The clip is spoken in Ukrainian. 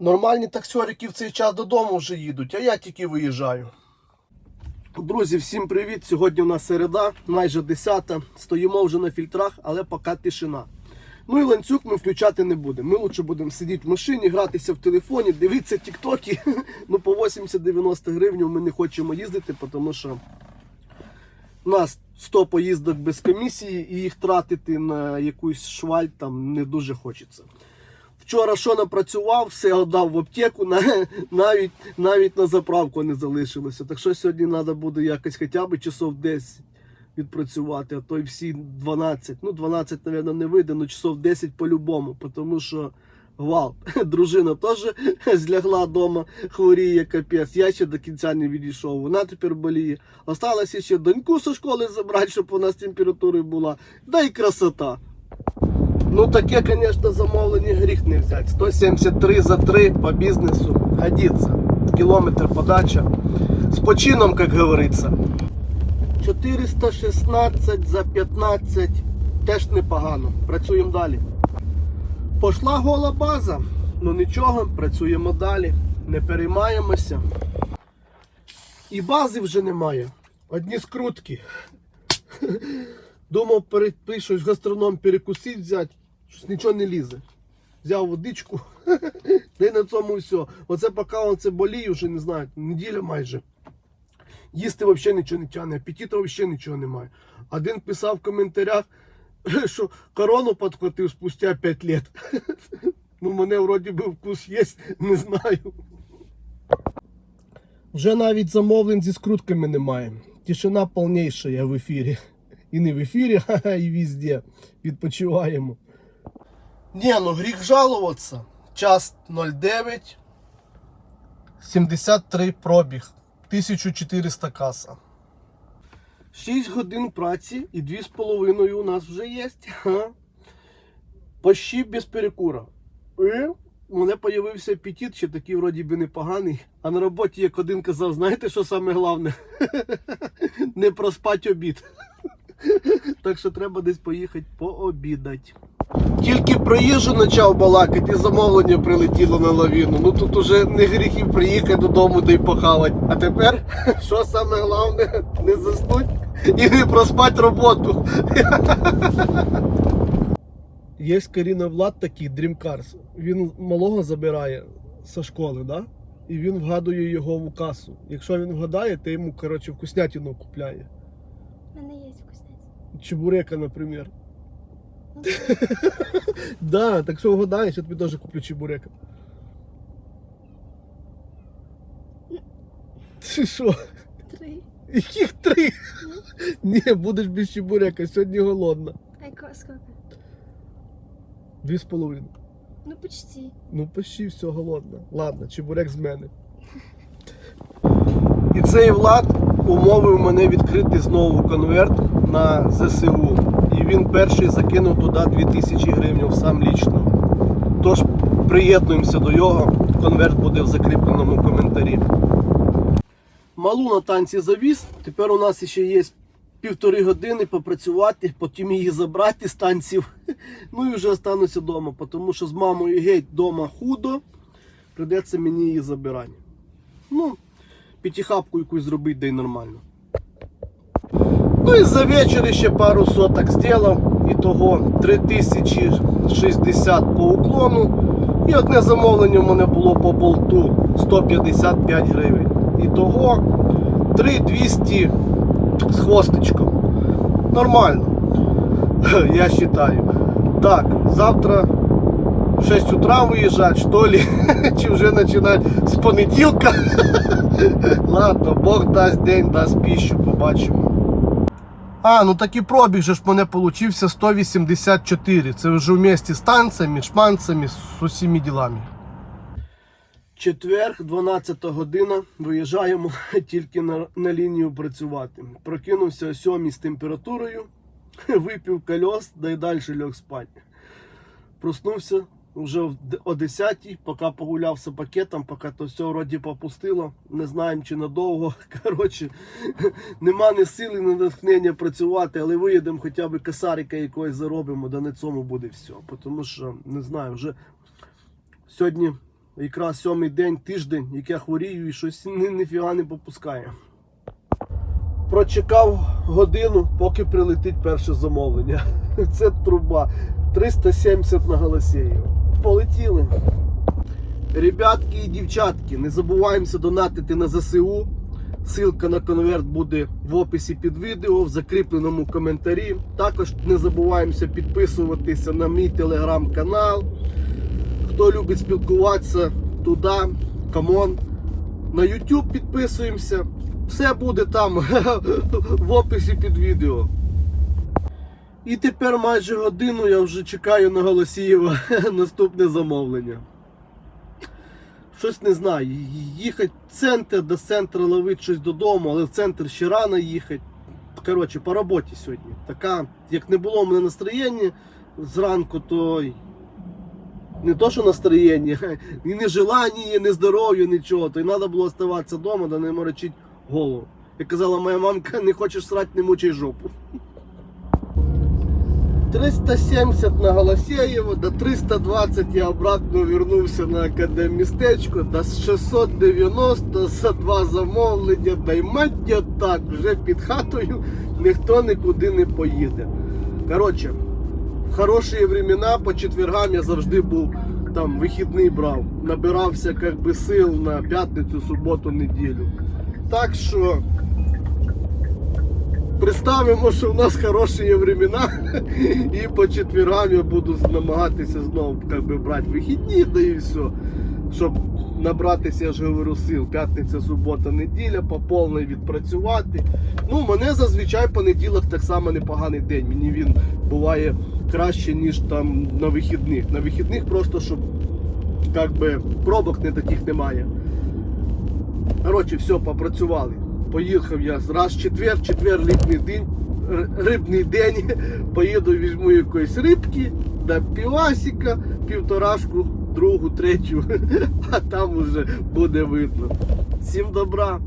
Нормальні таксьорики в цей час додому вже їдуть, а я тільки виїжджаю. Друзі, всім привіт! Сьогодні у нас середа, майже 10. Стоїмо вже на фільтрах, але поки тишина. Ну і ланцюг ми включати не будемо. Ми лучше будемо сидіти в машині, гратися в телефоні, дивитися тіктоки. Ну по 80-90 гривень ми не хочемо їздити, тому що у нас 100 поїздок без комісії і їх тратити на якусь шваль там не дуже хочеться. Вчора що напрацював, все віддав в аптеку, навіть, навіть на заправку не залишилося. Так що сьогодні треба буде якось хоча б часов 10 відпрацювати, а то й всі 12. Ну, 12, мабуть, не вийде, але часов 10 по-любому, тому що гвалт. Дружина теж злягла вдома, хворіє капець. Я ще до кінця не відійшов. Вона тепер боліє. Осталося ще доньку зі школи забрати, щоб вона з температурою була. Да і красота. Ну таке, конечно, замовлення гріх не взяти. 173 за 3 по бізнесу. Годиться. Кілометр подача. З почином, як говориться. 416 за 15. Теж непогано. Працюємо далі. Пошла гола база. Ну нічого, працюємо далі. Не переймаємося. І бази вже немає. Одні скрутки. Думав, перепишуть гастроном перекусити взяти, щось нічого не лізе. Взяв водичку, та й на цьому все. Оце поки он це боліє, вже не знаю, неділя майже. Їсти взагалі нічого не тягне, апетиту взагалі нічого немає. Один писав в коментарях, що корону підхватив спустя 5 років. Ну, мене вроді би вкус є, не знаю. Вже навіть замовлень зі скрутками немає. Тишина повніша я в ефірі. І не в ефірі, а і везде. Відпочиваємо. Ні, ну гріх жалуватися. Час 09. 73 пробіг. 1400 каса. 6 годин праці і 2,5 у нас вже є. Почти без перекура. І у мене з'явився апетит, ще такий вроді би непоганий. А на роботі як один казав, знаєте, що саме головне? Не проспати обід. Так що треба десь поїхати пообідати. Тільки про їжу почав балакати, і замовлення прилетіло на лавіну. Ну тут уже не гріхів приїхати додому да й похавати. А тепер, що саме головне, не заснуть і не проспати роботу. Є Каріна Влад такий Dreamcars. Він малого забирає зі школи, да? і він вгадує його в касу. Якщо він вгадає, то йому коротше, вкуснятину купляє. У мене є вкусняць. Чебурека, наприклад. Да, так що вгадаєш, я тобі теж куплю чебурека. Ти що? Три. Яких три? Ні, будеш без чебурека, сьогодні голодна. А сколько? Дві з половиною. Ну почти. Ну, почти все голодна. Ладно, чебурек з мене. І цей влад умовив мене відкрити знову конверт на ЗСУ. Він перший закинув туди 2000 гривень сам лічно. Тож приєднуємося до його. Конверт буде в закріпленому коментарі. Малу на танці завіз. Тепер у нас ще є півтори години попрацювати, потім її забрати з танців. Ну і вже остануся вдома, тому що з мамою геть вдома худо. Придеться мені її забирати. Ну, п'ятихапку якусь зробити, да й нормально. Ну і за вечір ще пару соток зробив. Ітого 3060 по уклону. І одне замовлення в мене було по болту 155 гривень. Ітого 3200 з хвостичком. Нормально. Я вважаю. Так, завтра в 6 утра виїжджати, що ли? Чи вже починати з понеділка? Ладно, Бог дасть день, дасть піщу, побачимо. А, ну такий пробіг же ж в мене получився 184. Це вже вместе з танцями, шманцями, з усіми ділами. Четверг, 12 година. Виїжджаємо тільки на, на лінію працювати. Прокинувся о 7 з температурою, випив кольос, да й далі льох спати. Проснувся вже о 10 поки погулявся пакетом, поки то все вроді попустило. Не знаємо чи надовго. Коротше, нема ні сили, ні натхнення працювати, але виїдемо хоча б косарика якогось заробимо, да на цьому буде все. Тому що не знаю, вже сьогодні якраз сьомий день, тиждень, як я хворію і щось ні, ніфіга не попускає. Прочекав годину, поки прилетить перше замовлення. Це труба. 370 на Голосєєво. Полетіли. Ребятки і дівчатки, не забуваємося донатити на ЗСУ. Ссылка на конверт буде в описі під відео, в закріпленому коментарі. Також не забуваємося підписуватися на мій телеграм-канал. Хто любить спілкуватися, туди, камон. На YouTube підписуємося. Все буде там в описі під відео. І тепер майже годину я вже чекаю на Голосієва наступне замовлення. Щось не знаю. Їхати в центр, до центру ловити щось додому, але в центр ще рано їхати. Коротше, по роботі сьогодні. Така, як не було в мене настроєння зранку, то не то, що настроєння, і не желання, не здоров'я, нічого. То й треба було оставатися вдома, да не морочити голову. Як казала моя мамка, не хочеш срати, не мучай жопу. 370 на Голосеєво, до 320 я обратно вернувся на академмістечко, до 690 за два замовлення, та й маття так, вже під хатою ніхто нікуди не поїде. Коротше, в хороші времена по четвергам я завжди був там вихідний брав. Набирався как сил на п'ятницю, суботу, неділю. Так що представимо, що в нас хороші времена, і по четвергам я буду намагатися знову би, брати вихідні, да і все. Щоб набратися, я ж говорю, сил. П'ятниця, субота, неділя, по повній відпрацювати. Ну, мене зазвичай понеділок так само непоганий день. Мені він буває краще, ніж там на вихідних. На вихідних просто щоб как би, пробок не таких немає. Коротше, все, попрацювали. Поїхав я раз четвер, четвер літній день, рибний день. Поїду, візьму якоїсь рибки, да півасіка, півторашку, другу, третю, а там уже буде видно. Всім добра!